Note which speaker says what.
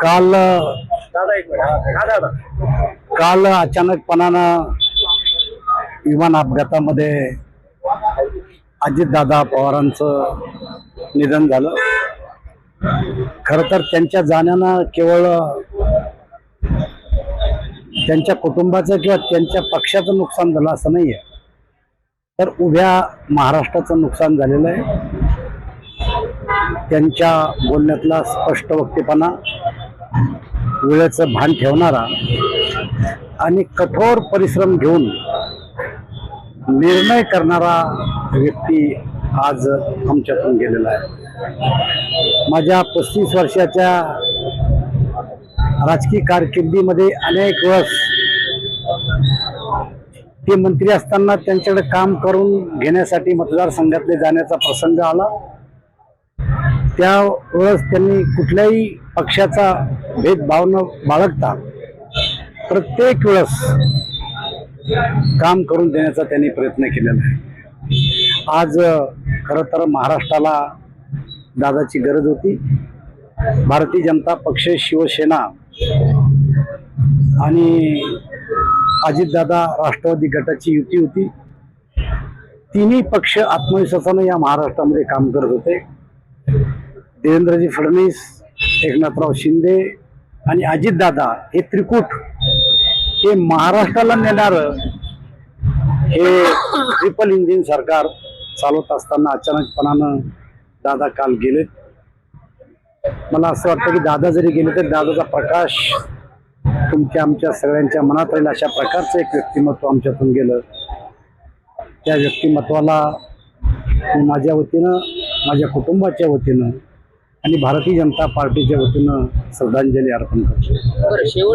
Speaker 1: काल काल अचानकपणानं विमान अपघातामध्ये अजितदादा पवारांचं निधन झालं. खर तर त्यांच्या जाण्यानं केवळ त्यांच्या कुटुंबाचं किंवा त्यांच्या पक्षाचं नुकसान झालं असं नाही आहे तर उभ्या महाराष्ट्राचं नुकसान झालेलं आहे. त्यांच्या बोलण्यातला स्पष्ट वक्तेपणा वेळेचं भान ठेवणारा आणि कठोर परिश्रम घेऊन निर्णय करणारा व्यक्ती आज आमच्यातून गेलेला आहे. माझ्या पस्तीस वर्षाच्या राजकीय कारकिर्दीमध्ये अनेक वेळेस ते मंत्री असताना त्यांच्याकडे काम करून घेण्यासाठी मतदारसंघातले जाण्याचा प्रसंग आला. त्यावेळेस त्यांनी कुठल्याही पक्षाचा भेदभाव न बाळगता प्रत्येक वेळेस काम करून देण्याचा त्यांनी प्रयत्न केलेला आहे. आज खरं तर महाराष्ट्राला दादाची गरज होती. भारतीय जनता पक्ष शिवसेना आणि अजितदादा राष्ट्रवादी गटाची युती होती. तिन्ही पक्ष आत्मविश्वासानं या महाराष्ट्रामध्ये काम करत होते. देवेंद्रजी फडणवीस एकनाथराव शिंदे आणि अजितदादा हे त्रिकूट हे महाराष्ट्राला नेणारं हे ट्रिपल इंजिन सरकार चालवत असताना अचानकपणानं दादा काल गेले. मला असं वाटतं की दादा जरी गेले तर दादाचा प्रकाश तुमच्या आमच्या सगळ्यांच्या मनात राहील अशा प्रकारचं एक व्यक्तिमत्व आमच्यातून गेलं. त्या व्यक्तिमत्वाला मी माझ्या वतीनं माझ्या कुटुंबाच्या वतीनं आणि भारतीय जनता पार्टीच्या वतीनं श्रद्धांजली अर्पण करतो.